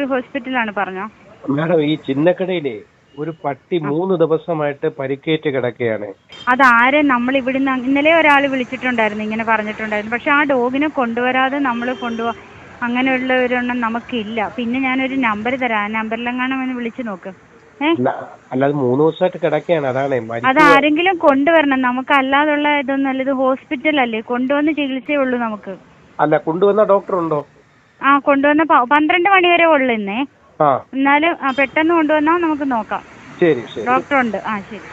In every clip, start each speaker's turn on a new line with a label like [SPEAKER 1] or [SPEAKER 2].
[SPEAKER 1] വേറൊരു ഹോസ്പിറ്റലാണ് പറഞ്ഞോ?
[SPEAKER 2] മാഡം ഈ ചിന്നക്കടയിലെ ഒരു പട്ടി മൂന്ന് ദിവസമായിട്ട് പരിക്കേറ്റ് കിടക്കുകയാണ്.
[SPEAKER 1] അതാരെ നമ്മൾ ഇവിടുന്ന് ഇന്നലെ ഒരാൾ വിളിച്ചിട്ടുണ്ടായിരുന്നു ഇങ്ങനെ പറഞ്ഞിട്ടുണ്ടായിരുന്നു. പക്ഷെ ആ ഡോഗിനെ കൊണ്ടുവരാതെ നമ്മൾ കൊണ്ടുപോ അങ്ങനെയുള്ള ഒരെണ്ണം നമുക്കില്ല. പിന്നെ ഞാനൊരു നമ്പർ തരാം. ആ നമ്പറിലെങ്ങാനും ഒന്ന് വിളിച്ചു നോക്ക്.
[SPEAKER 2] അല്ല- അല്ലാതെ മൂന്ന് ദിവസമായിട്ട് കിടക്കുകയാണ്. അതാണ്
[SPEAKER 1] അത് ആരെങ്കിലും കൊണ്ടുവരണം. നമുക്ക് അല്ലാതുള്ള ഇതൊന്നുമല്ല ഇത് ഹോസ്പിറ്റലല്ലേ. കൊണ്ടുവന്ന് ചികിത്സയേ ഉള്ളൂ നമുക്ക്.
[SPEAKER 2] അല്ല കൊണ്ടുവന്ന ഡോക്ടർ ഉണ്ടോ
[SPEAKER 1] ആ കൊണ്ടുവന്ന പന്ത്രണ്ട് മണി വരെ ഉള്ളു ഇന്നേ. എന്നാലും പെട്ടെന്ന് കൊണ്ടുവന്നാൽ നമുക്ക് നോക്കാം.
[SPEAKER 2] ശരി
[SPEAKER 1] ഡോക്ടർ ഉണ്ട് ആ ശരി.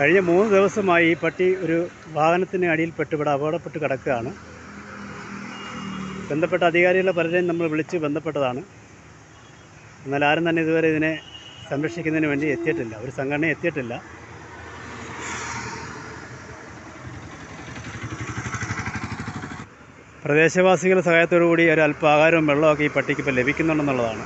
[SPEAKER 3] കഴിഞ്ഞ മൂന്ന് ദിവസമായി ഈ പട്ടി ഒരു വാഹനത്തിന് അടിയിൽ ഇവിടെ അപകടപ്പെട്ട് കിടക്കുകയാണ്. ബന്ധപ്പെട്ട അധികാരികളെ പലരെയും നമ്മൾ വിളിച്ച് ബന്ധപ്പെട്ടതാണ്. എന്നാൽ ആരും തന്നെ ഇതുവരെ ഇതിനെ സംരക്ഷിക്കുന്നതിന് വേണ്ടി എത്തിയിട്ടില്ല. ഒരു സംഘടന എത്തിയിട്ടില്ല. പ്രദേശവാസികളുടെ സഹായത്തോടു കൂടി ഒരു അല്പ ആഹാരവും വെള്ളമൊക്കെ ഈ പട്ടിക്ക് ഇപ്പോൾ ലഭിക്കുന്നുണ്ടെന്നുള്ളതാണ്.